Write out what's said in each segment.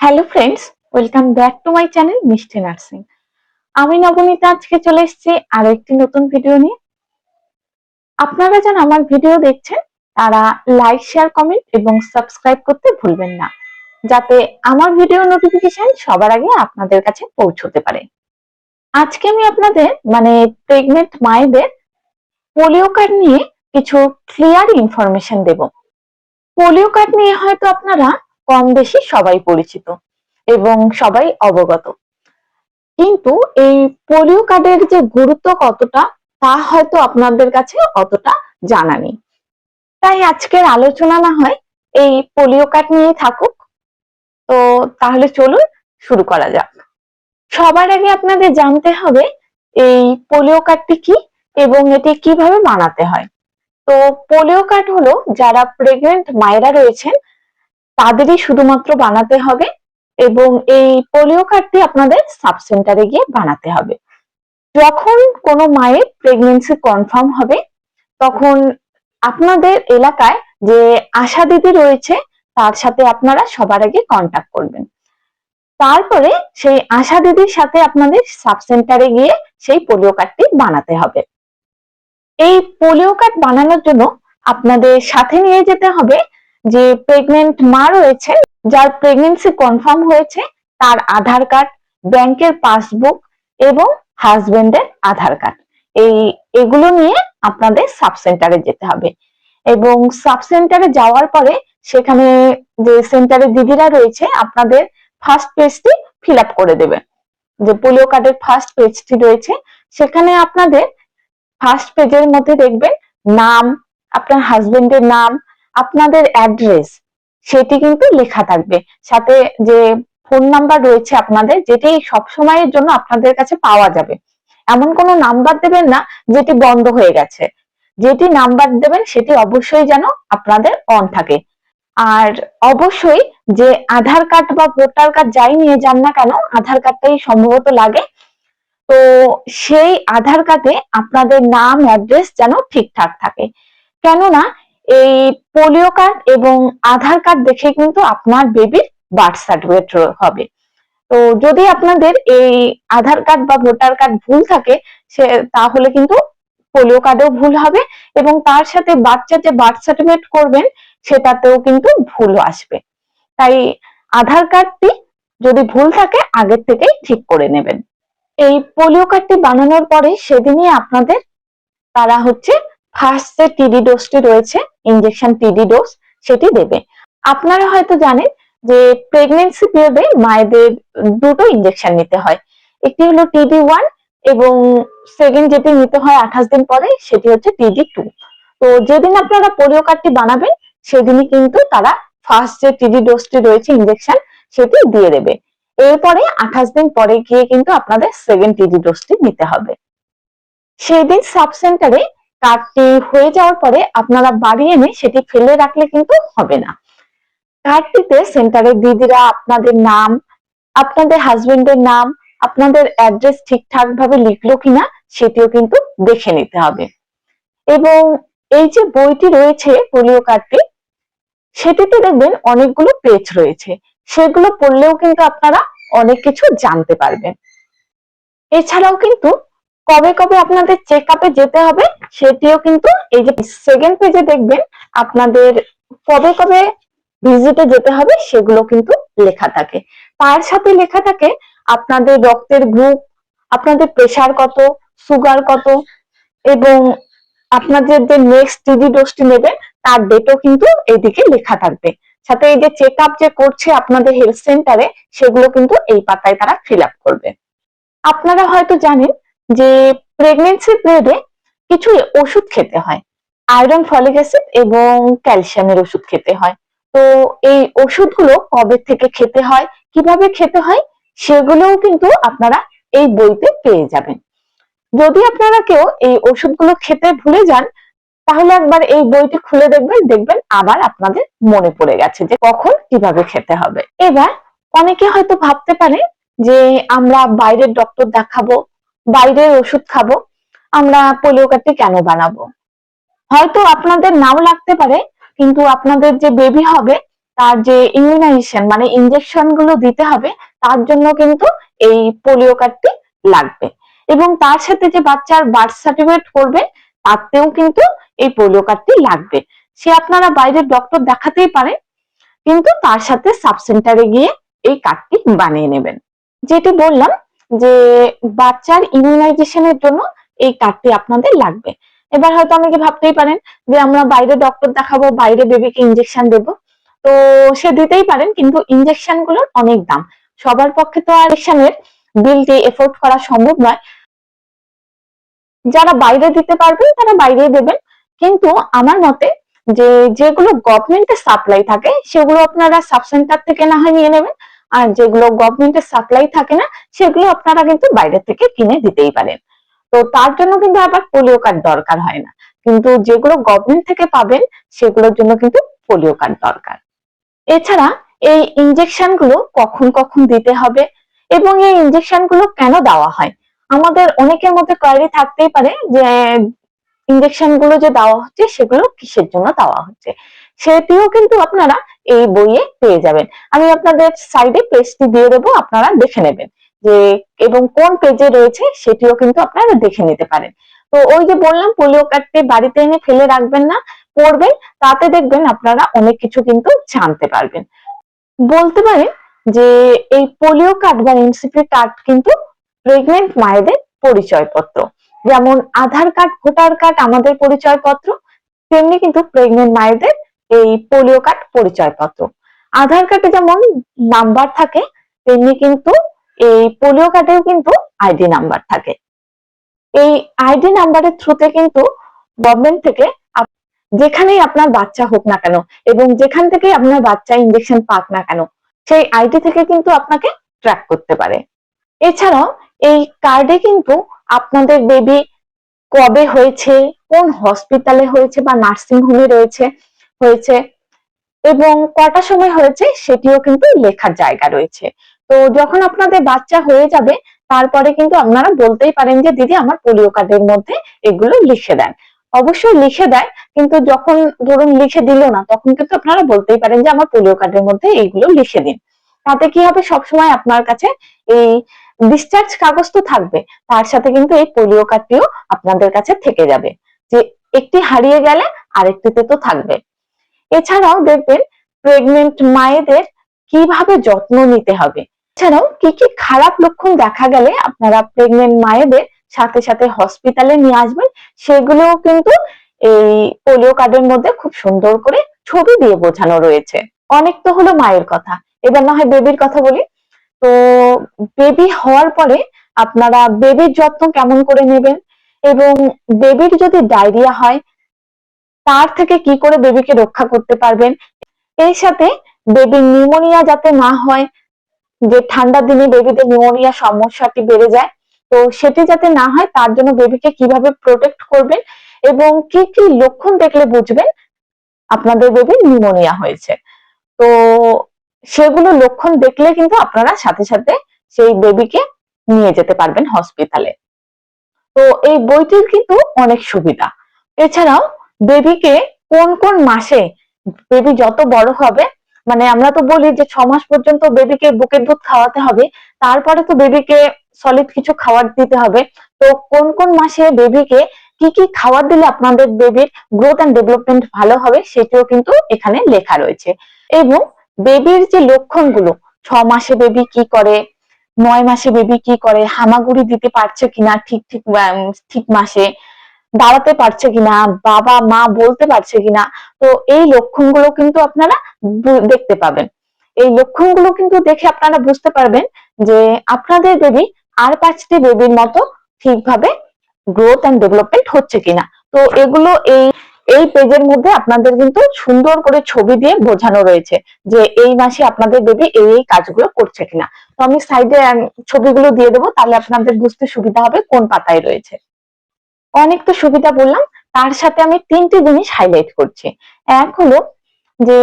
Hello friends welcome back to my channel Mishti nursing আমি নবনীতা, আজকে চলে এসেছি আরও একটি নতুন ভিডিও নিয়ে। আপনারা যারা আমার ভিডিও দেখছেন, তারা লাইক শেয়ার কমেন্ট এবং সাবস্ক্রাইব করতে ভুলবেন না, যাতে আমার ভিডিও নোটিফিকেশন সবার আগে আপনাদের কাছে পৌঁছতে পারে। আজকে আমি আপনাদের মানে প্রেগনেন্ট মায়েদের পোলিও কার্ড নিয়ে কিছু ক্লিয়ার ইনফরমেশন দেব। পোলিও কার্ড নিয়ে হয়তো আপনারা কম বেশি সবাই পরিচিত এবং সবাই অবগত। কিন্তু এই পোলিও কার্ডের যে গুরুত্ব কতটা, তা হয়তো আপনাদের কাছে অতটা জানা নেই। তাই আজকের আলোচনা না হয় এই পোলিও কার্ড নিয়ে থাকুক। তো তাহলে চলুন শুরু করা যাক। সবার আগে আপনাদের জানতে হবে এই পোলিও কার্ডটি কি এবং এটি কীভাবে বানাতে হয়। তো পোলিও কার্ড হলো যারা প্রেগনেন্ট মায়েরা রয়েছেন তাদেরই শুধুমাত্র বানাতে হবে এবং এই পোলিও কার্ডটি আপনাদের সাব সেন্টারে গিয়ে বানাতে হবে। যখন কোনো মায়ের প্রেগনেন্সি কনফার্ম হবে, তখন আপনাদের এলাকায় যে আশা দিদি রয়েছে, তার সাথে আপনারা সবার আগে কন্ট্যাক্ট করবেন। তারপরে সেই আশা দিদির সাথে আপনাদের সাব সেন্টারে গিয়ে সেই পোলিও কার্ডটি বানাতে হবে। এই পোলিও কার্ড বানানোর জন্য আপনাদের সাথে নিয়ে যেতে হবে যে প্রেগনেন্ট মা রয়েছে, যার প্রেগনেন্সি কনফার্ম হয়েছে, তার আধার কার্ড ব্যাংকের পাসবুক এবং হাজবেন্ডের আধার কার্ড এই, এগুলো নিয়ে আপনাদের সাব সেন্টারে যেতে হবে। এবং সাব সেন্টারে যাওয়ার পরে সেখানে যে সেন্টারে দিদিরা রয়েছে, আপনাদের ফার্স্ট পেজটি ফিল আপ করে দেবে। যে পোলিও কার্ডের ফার্স্ট পেজটি রয়েছে, সেখানে আপনাদের ফার্স্ট পেজের মধ্যে দেখবেন নাম, আপনার হাজবেন্ডের নাম আপনাদের অ্যাড্রেস সেটি কিন্তু লেখা থাকবে। সাথে যে ফোন নাম্বার রয়েছে আপনাদের, যেটি সব সময়ের জন্য আপনাদের কাছে পাওয়া যাবে। এমন কোনো নাম্বার দেবেন না, যেটি বন্ধ হয়ে গেছে। যেটি নাম্বার দেবেন, সেটি অবশ্যই যেন আপনাদের অন থাকে। আর অবশ্যই যে আধার কার্ড বা ভোটার কার্ড যাই নিয়ে যান না কেন, আধার কার্ডটাই সম্ভবত লাগে। তো সেই আধার কার্ডে আপনাদের নাম অ্যাড্রেস যেন ঠিকঠাক থাকে। কেননা এই পোলিও কার্ড এবং আধার কার্ড দেখে কিন্তু আপনার বেবির বার্থ সার্টিফিকেট হবে। তো যদি আপনাদের এই আধার কার্ড বা ভোটার কার্ড ভুল থাকে, সে তাহলে কিন্তু পোলিও কার্ডেও ভুল হবে এবং তার সাথে বাচ্চার যে বার্থ সার্টিফিকেট করবেন, সেটাতেও কিন্তু ভুল আসবে। তাই আধার কার্ডটি যদি ভুল থাকে, আগের থেকেই ঠিক করে নেবেন। এই পোলিও কার্ডটি বানানোর পরে সেদিনই আপনাদের তারা হচ্ছে ফার্স্ট যে টিডি ডোজটি রয়েছে ইনজেকশন টিডি ডোজ সেটি দেবে। আপনারা হয়তো জানেন যে প্রেগনেন্সি পিরিয়ডে মায়েদের দুটো ইনজেকশন নিতে হয়। একটি হলো টিডি ওয়ান এবং সেকেন্ড যেটি নিতে হয় আঠাশ দিন পরে, সেটি হচ্ছে টিডি টু তো যেদিন আপনারা পোলিও কার্ডটি বানাবেন, সেদিনই কিন্তু তারা ফার্স্ট যে টিডি ডোজটি রয়েছে ইনজেকশন সেটি দিয়ে দেবে। এরপরে আঠাশ দিন পরে গিয়ে কিন্তু আপনাদের সেকেন্ড টিডি ডোজটি নিতে হবে। সেই দিন সাব সেন্টারে কার্ডটি হয়ে যাওয়ার পরে আপনারা বাড়ি এনে সেটি ফেলে রাখলে কিন্তু হবে না। কার্ডটিতে সেন্টারের দিদিরা আপনাদের নাম, আপনাদের হাজবেন্ডের নাম, আপনাদের অ্যাড্রেস ঠিকঠাক ভাবে লিখলো কিনা সেটিও কিন্তু দেখে নিতে হবে। এবং এই যে বইটি রয়েছে পোলিও কার্ডটি, সেটিতে দেখবেন অনেকগুলো পেজ রয়েছে। সেগুলো পড়লেও কিন্তু আপনারা অনেক কিছু জানতে পারবেন। এছাড়াও কিন্তু কবে কবে আপনাদের চেক আপে যেতে হবে সেটিও কিন্তু এই যে সেকেন্ড পেজে দেখবেন, আপনাদের কবে কবে ভিজিটে যেতে হবে সেগুলো কিন্তু লেখা থাকে। তার সাথে লেখা থাকে আপনাদের রক্তের গ্রুপ আপনাদের প্রেসার কত সুগার কত, এবং আপনাদের যে নেক্সট টিডি ডোজটি নেবেন, তার ডেটও কিন্তু এইদিকে লেখা থাকবে। সাথে এই যে চেক আপ যে করছে আপনাদের হেলথ সেন্টারে সেগুলো কিন্তু এই পাতায় তারা ফিল আপ করবে। আপনারা হয়তো জানেন যে প্রেগনেন্সি পিরিয়ডে কিছু ওষুধ খেতে হয়। আয়রন ফলিক অ্যাসিড এবং ক্যালসিয়ামের ওষুধ খেতে হয়। তো এই ওষুধগুলো কবে থেকে খেতে হয়, কীভাবে খেতে হয়, সেগুলোও কিন্তু আপনারা এই বইতে পেয়ে যাবেন। যদি আপনারা কেউ এই ওষুধগুলো খেতে ভুলে যান, তাহলে একবার এই বইটি খুলে দেখবেন দেখবেন আবার আপনাদের মনে পড়ে গেছে যে কখন কীভাবে খেতে হবে। এবার অনেকে হয়তো ভাবতে পারে যে আমরা বাইরের ডক্টর দেখাবো বাইরের ওষুধ খাব, আমরা পোলিও কার্ডটি কেন বানাবো? হয়তো আপনাদের নাও লাগতে পারে, কিন্তু আপনাদের যে বেবি হবে, তার যে ইমিউনাইজেশন মানে ইনজেকশনগুলো দিতে হবে, তার জন্য কিন্তু এই পোলিও কার্ডটি লাগবে। এবং তার সাথে যে বাচ্চার বার্থ সার্টিফিকেট করবে, তাতেও কিন্তু এই পোলিও কার্ডটি লাগবে। সে আপনারা বাইরের ডক্টর দেখাতেই পারে, কিন্তু তার সাথে সাব সেন্টারে গিয়ে এই কার্ডটি বানিয়ে নেবেন। যেটি বললাম যে বাচ্চার ইমিউনাইজেশনের জন্য এই কার্ডটি আপনাদের লাগবে। এবার হয়তো অনেকে ভাবতেই পারেন যে আমরা বাইরে ডক্টর দেখাবো, বাইরে বেবিকে ইনজেকশন দেব। তো সে দিতেই পারেন, কিন্তু ইনজেকশনগুলোর অনেক দাম। সবার পক্ষে তো আর ইনজেকশনের বিলটি এফোর্ড করা সম্ভব নয়। যারা বাইরে দিতে পারবেন, তারা বাইরে দেবেন। কিন্তু আমার মতে যে যেগুলো গভর্নমেন্টের সাপ্লাই থাকে, সেগুলো আপনারা সাব সেন্টার থেকে না হয় নিয়ে নেবেন। আর যেগুলো গভর্নমেন্টের সাপ্লাই থাকে না, সেগুলো আপনারা কিন্তু বাইরে থেকে কিনে দিতেই পারেন। তো তার জন্য কিন্তু আবার পোলিও কার্ড দরকার হয় না। কিন্তু যেগুলো গভর্নমেন্ট থেকে পাবেন, সেগুলোর জন্য কিন্তু পোলিও কার্ড দরকার। এছাড়া এই ইনজেকশনগুলো কখন কখন দিতে হবে এবং এই ইনজেকশনগুলো কেন দেওয়া হয়? আমাদের অনেকের মধ্যে কোয়ারি থাকতেই পারে যে ইনজেকশনগুলো যে দেওয়া হচ্ছে, সেগুলো কিসের জন্য দেওয়া হচ্ছে? সেটিও কিন্তু আপনারা এই বইয়ে পেয়ে যাবেন। আমি আপনাদের সাইডে পেজটি দিয়ে দেবো, আপনারা দেখে নেবেন যে এবং কোন পেজে রয়েছে সেটিও কিন্তু আপনারা দেখে নিতে পারেন। তো ওই যে বললাম, পোলিও কার্ডটি বাড়িতে এনে ফেলে রাখবেন না, পড়বেন, তাতে দেখবেন আপনারা অনেক কিছু কিন্তু জানতে পারবেন। বলতে পারেন যে এই পোলিও কার্ড বা এনসিপি কার্ড কিন্তু প্রেগনেন্ট মায়েদের পরিচয়পত্র। যেমন আধার কার্ড, ভোটার কার্ড আমাদের পরিচয়পত্র, তেমনি কিন্তু প্রেগনেন্ট মায়েদের এই পোলিও কার্ড পরিচয়পত্র। আধার কার্ডে যেমন নাম্বার থাকে, তেমনি কিন্তু এই পোলিও কার্ডেও কিন্তু আইডি নাম্বার থাকে। এই আইডি নাম্বারের থ্রুতে কিন্তু গভর্নমেন্ট থেকে যেখানেই আপনার বাচ্চা হোক না কেন এবং যেখান থেকে আপনার বাচ্চা ইনজেকশন পাক না কেন, সেই আইডি থেকে কিন্তু আপনাকে ট্র্যাক করতে পারে। এছাড়াও এই কার্ডে কিন্তু আপনাদের বেবি কবে হয়েছে, কোন হসপিটালে হয়েছে বা নার্সিং হোমে রয়েছে হয়েছে। এবং কটা সময় হয়েছে সেটিও কিন্তু লেখার জায়গা রয়েছে। তো যখন আপনাদের বাচ্চা হয়ে যাবে, তারপরে কিন্তু আপনারা বলতেই পারেন যে, দিদি, আমার পোলিও কার্ডের মধ্যে এগুলো লিখে দেন। অবশ্যই লিখে দেয়, কিন্তু যখন ধরুন লিখে দিল না, তখন কিন্তু আপনারা বলতেই পারেন যে, আমার পোলিও কার্ডের মধ্যে এইগুলো লিখে দিন। তাতে কি হবে? সবসময় আপনার কাছে এই ডিসচার্জ কাগজ তো থাকবে, তার সাথে কিন্তু এই পোলিও কার্ডটিও আপনাদের কাছে থেকে যাবে। যে, একটি হারিয়ে গেলে আরেকটিতে তো থাকবে। এছাড়াও দেখবেন প্রেগনেন্ট মায়েদের কীভাবে যত্ন নিতে হবে। এছাড়াও কি কি খারাপ লক্ষণ দেখা গেলে আপনারা প্রেগনেন্ট মায়েদের সাথে সাথে হসপিটালে নিয়ে আসবেন, সেগুলোও কিন্তু এই পোলিও কার্ডের মধ্যে খুব সুন্দর করে ছবি দিয়ে বোঝানো রয়েছে। অনেক তো হলো মায়ের কথা। এবার না হয় বেবির কথা বলি। তো বেবি হওয়ার পরে আপনারা বেবির যত্ন কেমন করে নেবেন? এবং বেবির যদি ডায়রিয়া হয় তার থেকে কি করে বেবিকে রক্ষা করতে পারবেন? এর সাথে বেবির নিউমোনিয়া যাতে না হয়, যে ঠান্ডার দিনে বেবিদের নিউমোনিয়া সমস্যাটি বেড়ে যায়, তো সেটি যাতে না হয়, তার জন্য বেবিকে কীভাবে প্রোটেক্ট করবেন এবং কি কি লক্ষণ দেখলে বুঝবেন আপনাদের বেবি নিউমোনিয়া হয়েছে? তো সেগুলো লক্ষণ দেখলে কিন্তু আপনারা সাথে সাথে সেই বেবিকে নিয়ে যেতে পারবেন হসপিটালে তো এই বইটির কিন্তু অনেক সুবিধা। এছাড়াও বেবিকে কোন কোন মাসে বেবি যত বড় হবে মানে আমরা তো বলি যে ছ মাস পর্যন্ত বেবিকে বুকের দুধ খাওয়াতে হবে, তারপরে তো বেবিকে সলিড কিছু খাবার দিতে হবে। তো কোন কোন মাসে বেবিকে কি কি খাবার দিলে আপনাদের বেবির গ্রোথ অ্যান্ড ডেভেলপমেন্ট ভালো হবে সেটিও কিন্তু এখানে লেখা রয়েছে। এবং বেবির যে লক্ষণগুলো ছ মাসে বেবি কি করে, নয় মাসে বেবি কি করে, হামাগুড়ি দিতে পারছে কিনা ঠিক ঠিক ঠিক মাসে দাঁড়াতে পারছে কিনা, বাবা, মা বলতে পারছে কিনা, তো এই লক্ষণগুলো কিন্তু আপনারা দেখতে পাবেন। এই লক্ষণগুলো কিন্তু দেখে আপনারা বুঝতে পারবেন যে আপনাদের বেবি আর পাঁচটি বেবির মতো ঠিকভাবে গ্রোথ অ্যান্ড ডেভেলপমেন্ট হচ্ছে কিনা। তো এগুলো এই এই পেজের মধ্যে আপনাদের কিন্তু সুন্দর করে ছবি দিয়ে বোঝানো রয়েছে যে এই মাসে আপনাদের বেবি এই এই কাজগুলো করছে কিনা। তো আমি সাইডে ছবিগুলো দিয়ে দেবো, তাহলে আপনাদের বুঝতে সুবিধা হবে কোন পাতায় রয়েছে। অনেক তো সুবিধা বললাম, তার সাথে আমি তিনটি জিনিস হাইলাইট করছি। এক হলো যে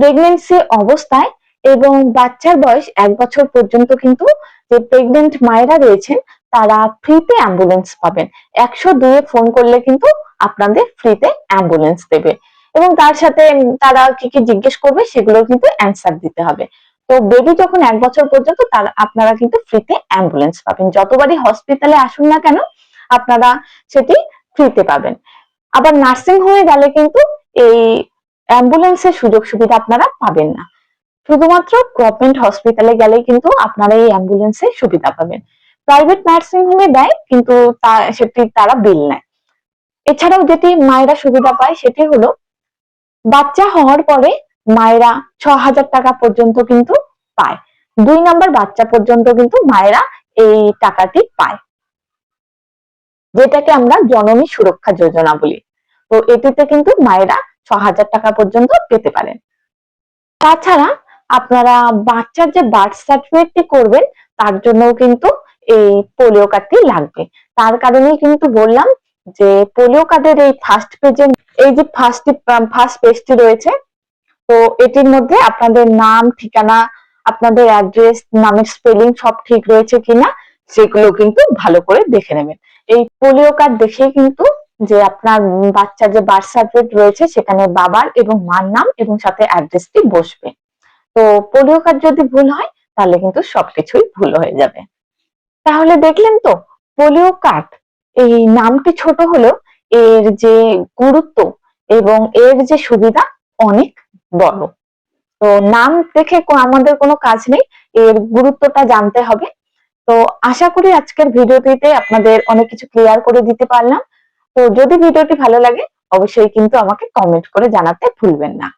প্রেগনেন্সি অবস্থায় এবং বাচ্চার বয়স এক বছর পর্যন্ত কিন্তু যে প্রেগনেন্ট মায়েরা রয়েছেন, তারা ফ্রিতে অ্যাম্বুলেন্স পাবেন। একশো দুয়ে ফোন করলে কিন্তু আপনাদের ফ্রিতে অ্যাম্বুলেন্স দেবে। এবং তার সাথে তারা কি কি জিজ্ঞেস করবে, সেগুলো কিন্তু অ্যান্সার দিতে হবে। তো বেবি যখন এক বছর পর্যন্ত তার আপনারা কিন্তু ফ্রিতে অ্যাম্বুলেন্স পাবেন। যতবারই হসপিটালে আসুন না কেন, আপনারা সেটি ফ্রিতে পাবেন। আবার নার্সিং হোমে গেলে কিন্তু এই অ্যাম্বুলেন্সের সুযোগ সুবিধা আপনারা পাবেন না। শুধুমাত্র গভর্নমেন্ট হসপিটালে গেলে কিন্তু আপনারা এই অ্যাম্বুলেন্সের সুবিধা পাবেন। প্রাইভেট নার্সিং হোমে দেয়, কিন্তু তা সেটি তারা বিল নেয়। এছাড়াও যেটি মায়েরা সুবিধা পায় সেটি হলো, বাচ্চা হওয়ার পরে মায়েরা ছ হাজার টাকা পর্যন্ত কিন্তু পায়। দুই নাম্বার বাচ্চা পর্যন্ত কিন্তু মায়েরা এই টাকাটি পায়। যেটাকে আমরা জননী সুরক্ষা যোজনা বলি। তো এটিতে কিন্তু মায়েরা ছ হাজার টাকা পর্যন্ত পেতে পারেন। তাছাড়া আপনারা বাচ্চার যে বার্থ সার্টিফিকেটটি করবেন, তার জন্যও কিন্তু এই পোলিও কার্ডটি লাগবে। তার কারণেই কিন্তু বললাম যে, পোলিও কার্ডের এই ফার্স্ট পেজের এই যে ফার্স্ট ফার্স্ট পেজটি রয়েছে তো এটির মধ্যে আপনাদের নাম, ঠিকানা, আপনাদের অ্যাড্রেস নামের স্পেলিং সব ঠিক রয়েছে কিনা সেগুলো কিন্তু ভালো করে দেখে নেবেন। এই পোলিও কার্ড দেখেই কিন্তু যে আপনার বাচ্চার যে বার্থ সার্টিফিকেট রয়েছে সেখানে বাবার এবং মার নাম এবং সাথে অ্যাড্রেসটি বসবে। তো পোলিও কার্ড যদি ভুল হয় তাহলে কিন্তু সবকিছুই ভুল হয়ে যাবে। তাহলে দেখলেন তো পোলিও কার্ড এই নামটি ছোট হলেও এর যে গুরুত্ব এবং এর যে সুবিধা অনেক বড় তো নাম দেখে আমাদের কোনো কাজ নেই, এর গুরুত্বটা জানতে হবে। তো আশা করি আজকের ভিডিওটিতে আপনাদের অনেক কিছু ক্লিয়ার করে দিতে পারলাম। তো যদি ভিডিওটি ভালো লাগে, অবশ্যই কিন্তু আমাকে কমেন্ট করে জানাতে ভুলবেন না।